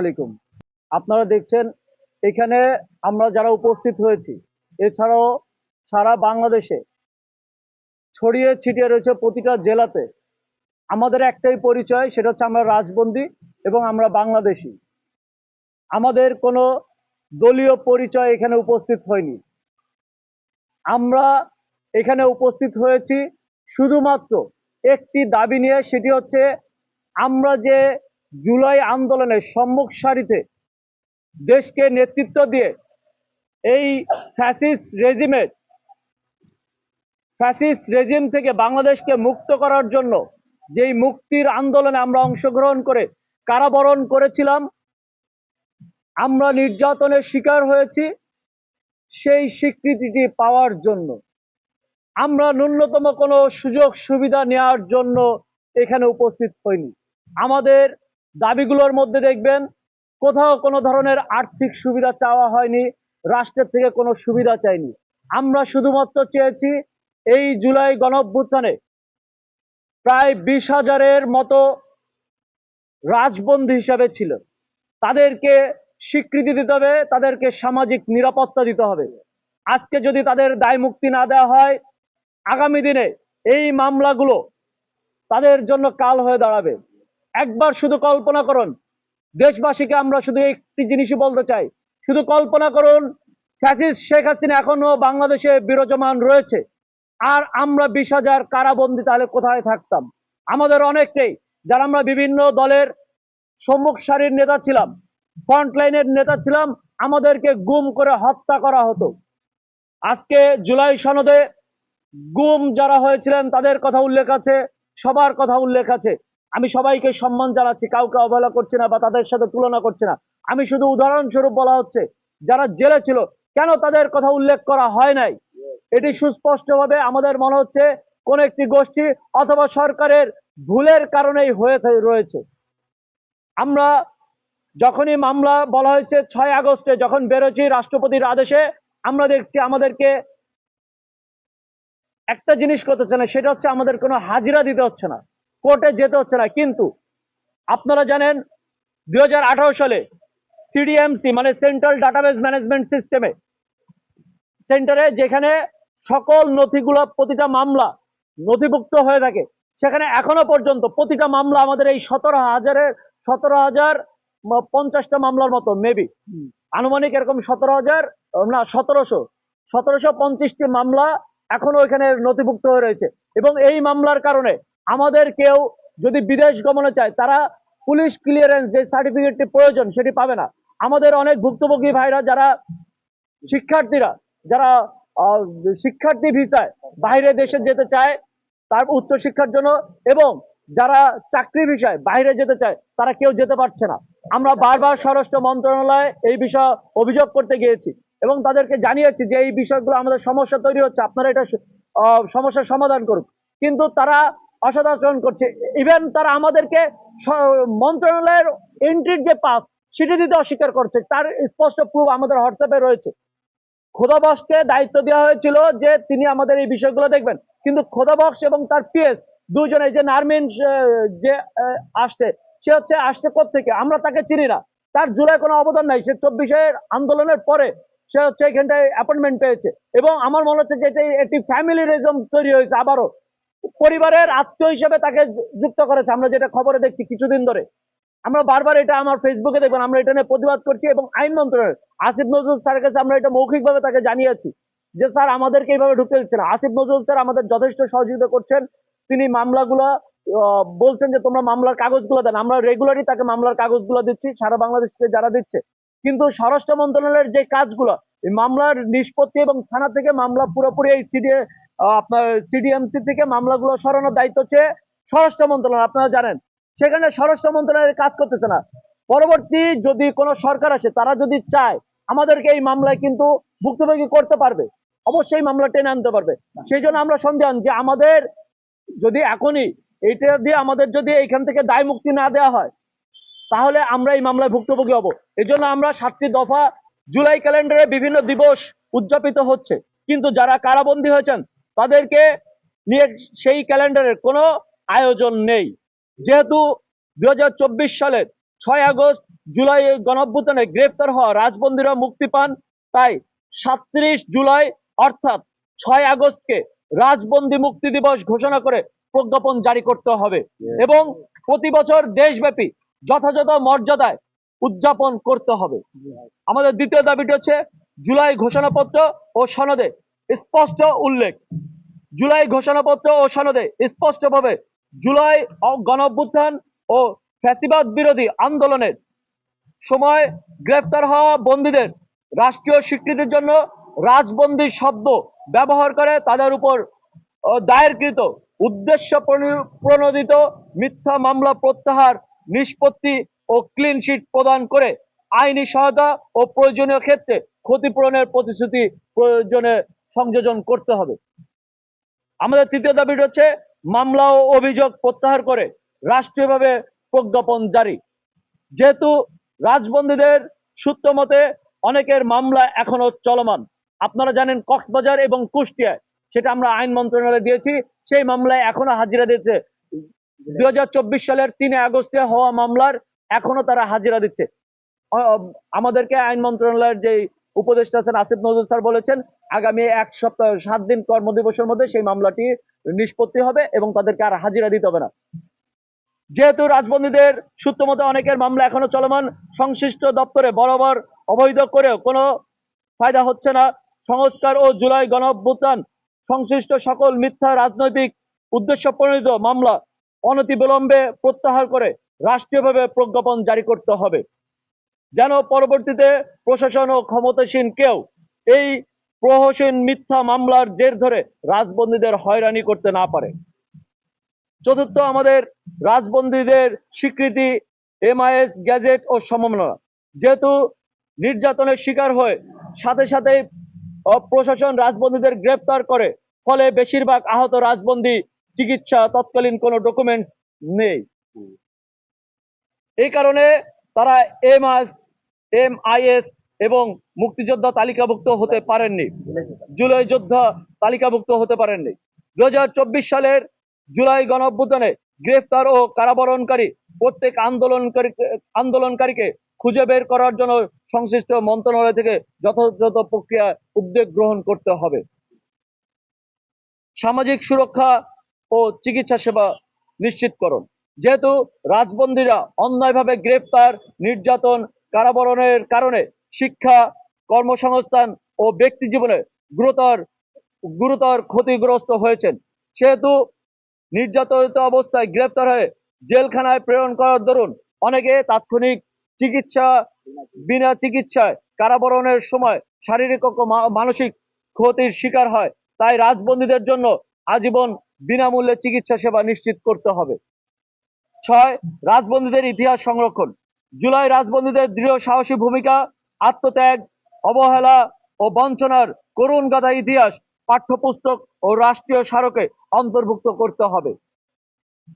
আলাইকুম। আপনারা দেখছেন এখানে আমরা যারা উপস্থিত হয়েছি, এছাড়াও সারা বাংলাদেশে ছড়িয়ে ছিটিয়ে রয়েছে প্রতিটা জেলাতে। আমাদের একটাই পরিচয়, সেটা হচ্ছে আমরা রাজবন্দী এবং আমরা বাংলাদেশি। আমাদের কোনো দলীয় পরিচয় এখানে উপস্থিত হয়নি। আমরা এখানে উপস্থিত হয়েছি শুধুমাত্র একটি দাবি নিয়ে, সেটি হচ্ছে আমরা যে জুলাই আন্দোলনের সম্মুখ সারিতে দেশকে নেতৃত্ব দিয়ে এই ফ্যাসিস রেজিমের ফ্যাসিস রেজিম থেকে বাংলাদেশকে মুক্ত করার জন্য যেই মুক্তির আন্দোলনে আমরা অংশগ্রহণ করে কারাবরণ করেছিলাম, আমরা নির্যাতনের শিকার হয়েছি সেই স্বীকৃতিটি পাওয়ার জন্য। আমরা ন্যূনতম কোনো সুযোগ সুবিধা নেওয়ার জন্য এখানে উপস্থিত হইনি। আমাদের দাবিগুলোর মধ্যে দেখবেন, কোথাও কোনো ধরনের আর্থিক সুবিধা চাওয়া হয়নি, রাষ্ট্রের থেকে কোনো সুবিধা চাইনি। আমরা শুধুমাত্র চেয়েছি, এই জুলাই গণঅভ্যুত্থানে প্রায় বিশ হাজারের মতো রাজবন্দী হিসাবে ছিল তাদেরকে স্বীকৃতি দিতে হবে, তাদেরকে সামাজিক নিরাপত্তা দিতে হবে। আজকে যদি তাদের দায় মুক্তি না দেওয়া হয়, আগামী দিনে এই মামলাগুলো তাদের জন্য কাল হয়ে দাঁড়াবে। একবার শুধু কল্পনা করুন। দেশবাসীকে আমরা শুধু একটি জিনিসই বলতে চাই। শুধু কল্পনা করুন, ফ্যাসিস্ট শেখ হাসিনা এখনও বাংলাদেশে বিরাজমান রয়েছে। আর আমরা বিশ হাজার কারাবন্দি তাহলে কোথায় থাকতাম? আমাদের অনেককেই, যারা আমরা বিভিন্ন দলের সম্মুখ সারির নেতা ছিলাম, ফ্রন্ট লাইনের নেতা ছিলাম, আমাদেরকে গুম করে হত্যা করা হতো। আজকে জুলাই সনদে গুম যারা হয়েছিলেন, তাদের কথা উল্লেখ আছে, সবার কথা উল্লেখ আছে। আমি সবাইকে সম্মান জানাচ্ছি, কাউকে অবহেলা করছি না বা তাদের সাথে তুলনা করছি না। আমি শুধু উদাহরণস্বরূপ বলা হচ্ছে, যারা জেলে ছিল, কেন তাদের কথা উল্লেখ করা হয় নাই? এটি সুস্পষ্টভাবে আমাদের মনে হচ্ছে, কোন একটি গোষ্ঠী অথবা সরকারের ভুলের কারণেই হয়ে রয়েছে। আমরা যখনই মামলা বলা হয়েছে ছয় আগস্টে, যখন বেরোচ্ছি রাষ্ট্রপতির আদেশে, আমরা দেখছি আমাদেরকে একটা জিনিস করতে হচ্ছে না, সেটা হচ্ছে আমাদের কোনো হাজিরা দিতে হচ্ছে না। কোর্টে যেতে হচ্ছে না। কিন্তু আপনারা জানেন দুই সালে সিডিএমসি মানে সেন্ট্রাল ডাটাবেস ম্যানেজমেন্ট সিস্টেমে সেন্টারে যেখানে সকল নথিগুলো প্রতিটা মামলা নথিভুক্ত হয়ে থাকে সেখানে এখনও পর্যন্ত প্রতিটা মামলা আমাদের এই সতেরো হাজারের সতেরো হাজার পঞ্চাশটা মামলার মতো মেবি আনুমানিক এরকম সতেরো হাজার না সতেরোশো সতেরোশো পঞ্চাশটি মামলা এখনও এখানে নথিভুক্ত হয়ে রয়েছে। এবং এই মামলার কারণে আমাদের কেউ যদি বিদেশ গমনে চায়, তারা পুলিশ ক্লিয়ারেন্স যে সার্টিফিকেটটি প্রয়োজন সেটি পাবে না। আমাদের অনেক ভুক্তভোগী ভাইরা যারা শিক্ষার্থীরা, যারা শিক্ষার্থী ভিসায় বাইরে দেশে যেতে চায়, তার উচ্চ শিক্ষার জন্য এবং যারা চাকরি বিষয় বাইরে যেতে চায়, তারা কেউ যেতে পারছে না। আমরা বারবার স্বরাষ্ট্র মন্ত্রণালয়ে এই বিষয়ে অভিযোগ করতে গিয়েছি এবং তাদেরকে জানিয়েছি যে এই বিষয়গুলো আমাদের সমস্যা তৈরি হচ্ছে, আপনারা এটা সমস্যার সমাধান করুন। কিন্তু তারা অসদাচরণ করছে। ইভেন তারা আমাদেরকে মন্ত্রণালয়ের এন্ট্রির যে পাস সেটি দিতে অস্বীকার করছে, তার স্পষ্ট প্রুফ আমাদের হোয়াটসঅ্যাপে রয়েছে। খোদাবক্সকে দায়িত্ব দেওয়া হয়েছিল যে তিনি আমাদের এই বিষয়গুলো দেখবেন। কিন্তু খোদাবক্স এবং তার পিএস দুজনে যে নারমিন যে আসছে, সে হচ্ছে, আসছে থেকে আমরা তাকে চিনি না। তার জুলাই কোনো অবদান নাই। সে চব্বিশের আন্দোলনের পরে সে হচ্ছে এখানটায় অ্যাপয়েন্টমেন্ট পেয়েছে। এবং আমার মনে হচ্ছে যে এটি ফ্যামিলি ফ্যামিলিরিজম তৈরি হয়েছে আবারও। পরিবারের আত্মীয় হিসেবে তাকে যুক্ত করেছে। আমরা যেটা খবরে দেখছি কিছুদিন ধরে। আমরা বারবার এটা আমার ফেসবুকে দেখবেন, আমরা এটা নিয়ে প্রতিবাদ করছি এবং আইন মন্ত্রণালয়, আসিফ নজরুল স্যারের কাছে আমরা এটা মৌখিকভাবে তাকে জানিয়েছি যে, স্যার, আমাদেরকে এইভাবে ঢুকতে দিচ্ছে না। আসিফ নজরুল স্যার আমাদের যথেষ্ট সহযোগিতা করছেন। তিনি মামলাগুলো বলছেন যে, তোমরা মামলার কাগজগুলো দেন। আমরা রেগুলারই তাকে মামলার কাগজগুলো দিচ্ছি, সারা বাংলাদেশ থেকে যারা দিচ্ছে। কিন্তু স্বরাষ্ট্র মন্ত্রণালয়ের যে কাজগুলো মামলার নিষ্পত্তি এবং থানা থেকে মামলা পুরোপুরি এই সিডি আপনার সিডিএমসি থেকে মামলাগুলো সরানোর দায়িত্ব হচ্ছে স্বরাষ্ট্র মন্ত্রণালয়, আপনারা জানেন। সেখানে স্বরাষ্ট্র মন্ত্রণালয়ের কাজ করতেছে না। পরবর্তী যদি কোনো সরকার আসে, তারা যদি চায়, আমাদেরকে এই মামলায় কিন্তু ভুক্তভোগী করতে পারবে। অবশ্যই মামলা টেনে আনতে পারবে। সেই জন্য আমরা সন্দেহান যে আমাদের যদি এখনই এইটা দিয়ে আমাদের যদি এইখান থেকে দায় মুক্তি না দেওয়া হয়, তাহলে আমরা এই মামলায় ভুক্তভোগী হব। এই জন্য আমরা সাতটি দফা জুলাই ক্যালেন্ডারে বিভিন্ন দিবস উদযাপিত হচ্ছে। কিন্তু যারা কারাবন্দী হয়েছেন তাদেরকে নিয়ে সেই ক্যালেন্ডারের কোনো আয়োজন নেই। যেহেতু দু হাজার চব্বিশ সালের ছয় আগস্ট জুলাই গণঅভ্যুত্থানে গ্রেপ্তার হওয়া রাজবন্দীরা মুক্তি পান তাই সাতত্রিশ জুলাই অর্থাৎ ছয় আগস্টকে রাজবন্দী মুক্তি দিবস ঘোষণা করে প্রজ্ঞাপন জারি করতে হবে এবং প্রতি বছর দেশব্যাপী যথাযথ মর্যাদায় উদযাপন করতে হবে। আমাদের দ্বিতীয় দাবিটি হচ্ছে জুলাই ঘোষণাপত্র ও সনদে স্পষ্ট উল্লেখ। জুলাই ঘোষণাপত্র ও সনদে স্পষ্টভাবে জুলাই গণঅভ্যুত্থান ও ফ্যাসিবাদ বিরোধী আন্দোলনের সময় গ্রেফতার হওয়া বন্দীদের রাষ্ট্রীয় স্বীকৃতির জন্য রাজবন্দী শব্দ ব্যবহার করে তাদের উপর দায়েরকৃত উদ্দেশ্য প্রণী- প্রণোদিত মিথ্যা মামলা প্রত্যাহার, নিষ্পত্তি ও ক্লিন চিট প্রদান করে আইনি সহায়তা ও প্রয়োজনীয় ক্ষেত্রে ক্ষতিপূরণের প্রতিশ্রুতি প্রয়োজনে সংযোজন করতে হবে। আমাদের তৃতীয় দাবিটি হচ্ছে, মামলা ও অভিযোগ প্রত্যাহার করে রাষ্ট্রীয়ভাবে প্রজ্ঞাপন জারি। যেহেতু রাজবন্দীদের সূত্র মতে, অনেকের মামলা এখনও চলমান। আপনারা জানেন কক্সবাজার এবং কুষ্টিয়ায় সেটা আমরা আইন মন্ত্রণালয়ে দিয়েছি, সেই মামলায় এখনও হাজিরা দিচ্ছে দু হাজার চব্বিশ সালের তিনে আগস্টে হওয়া মামলার এখনও তারা হাজিরা দিচ্ছে। আমাদেরকে আইন মন্ত্রণালয়ের যে উপদেষ্টা আছেন আসিফ নজরুল স্যার বলেছেন আগামী এক সপ্তাহ, সাত দিন কর্মদিবসের মধ্যে সেই মামলাটি নিষ্পত্তি হবে এবং তাদেরকে আর হাজিরা দিতে হবে না। যেহেতু রাজবন্দীদের সূত্র মতে অনেকের মামলা এখনও চলমান, সংশ্লিষ্ট দপ্তরে বরাবর অবৈধ করেও কোনো ফায়দা হচ্ছে না। সংস্কার ও জুলাই গণ অভ্যুত্থান সংশ্লিষ্ট সকল মিথ্যা রাজনৈতিক উদ্দেশ্য প্রণীত মামলা অনতিবিলম্বে প্রত্যাহার করে রাষ্ট্রীয়ভাবে প্রজ্ঞাপন জারি করতে হবে। যেন পরবর্তীতে প্রশাসন ও ক্ষমতাসীন কেউ এই প্রহসীন মিথ্যা মামলার জের ধরে রাজবন্দীদের হয়রানি করতে না পারে। চতুর্থ, আমাদের রাজবন্দীদের স্বীকৃতি এমআইএস, গ্যাজেট ও সমন্বয় যেহেতু নির্যাতনের শিকার হয়ে সাথে সাথে প্রশাসন রাজবন্দীদের গ্রেপ্তার করে, ফলে বেশিরভাগ আহত রাজবন্দী চিকিৎসা তৎকালীন কোনো ডকুমেন্ট নেই। এই কারণে তারা এমআইএস এমআইএস এবং মুক্তিযোদ্ধা তালিকাভুক্ত হতে পারেননি। জুলাই যোদ্ধা তালিকাভুক্ত হতে পারেননি। দু হাজার চব্বিশ সালের জুলাই গণঅভ্যুত্থানে গ্রেফতার ও কারাবরণকারী প্রত্যেক আন্দোলনকারী আন্দোলনকারীকে খুঁজে বের করার জন্য সংশ্লিষ্ট মন্ত্রণালয় থেকে যথাযথ প্রক্রিয়া উদ্যোগ গ্রহণ করতে হবে। সামাজিক সুরক্ষা ও চিকিৎসা সেবা নিশ্চিতকরণ যেহেতু রাজবন্দীরা অন্যায়ভাবে গ্রেফতার, নির্যাতন, কারাবরণের কারণে শিক্ষা, কর্মসংস্থান ও ব্যক্তি জীবনে গুরুতর গুরুতর ক্ষতিগ্রস্ত হয়েছেন। সেহেতু নির্যাতিত অবস্থায় গ্রেপ্তার হয়ে জেলখানায় প্রেরণ করার দরুন অনেকে তাৎক্ষণিক চিকিৎসা, বিনা চিকিৎসায় কারাবরণের সময় শারীরিক ও মানসিক ক্ষতির শিকার হয়। তাই রাজবন্দীদের জন্য আজীবন বিনামূল্যে চিকিৎসা সেবা নিশ্চিত করতে হবে। ছয়, রাজবন্দীদের ইতিহাস সংরক্ষণ। জুলাই রাজবন্দীদের দৃঢ় সাহসী ভূমিকা আত্মত্যাগ, অবহেলা ও বঞ্চনার করুণ গাথা ইতিহাস পাঠ্যপুস্তক ও রাষ্ট্রীয় স্মারকে অন্তর্ভুক্ত করতে হবে।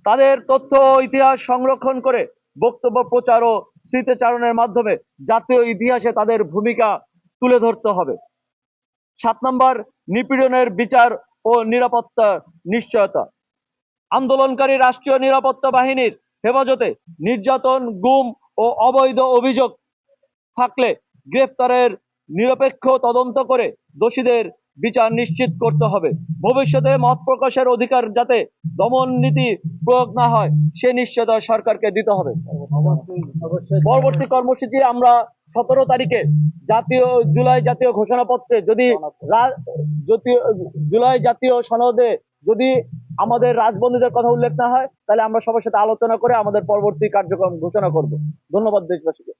তাদের তথ্য ও ইতিহাস সংরক্ষণ করে বক্তব্য, প্রচার ও স্মৃতিচারণের মাধ্যমে জাতীয় ইতিহাসে তাদের ভূমিকা তুলে ধরতে হবে। সাত নম্বর, নিপীড়নের বিচার ও নিরাপত্তা নিশ্চয়তা। আন্দোলনকারী রাষ্ট্রীয় নিরাপত্তা বাহিনীর হেফাজতে নির্যাতন, গুম ও অবৈধ অভিযোগ থাকলে গ্রেফতারের নিরপেক্ষ তদন্ত করে দোষীদের বিচার নিশ্চিত করতে হবে। ভবিষ্যতে মত প্রকাশের অধিকার যাতে দমন নীতি প্রয়োগ না হয়, সে নিশ্চয়তা সরকারকে দিতে হবে। পরবর্তী কর্মসূচি আমরা সতেরো তারিখে জাতীয়, জুলাই জাতীয় ঘোষণাপত্রে যদি জুলাই জাতীয় সনদে যদি আমাদের রাজবন্দীদের কথা উল্লেখ না হয়, তাহলে আমরা সবার সাথে আলোচনা করে আমাদের পরবর্তী কার্যক্রম ঘোষণা করব। ধন্যবাদ দেশবাসীকে।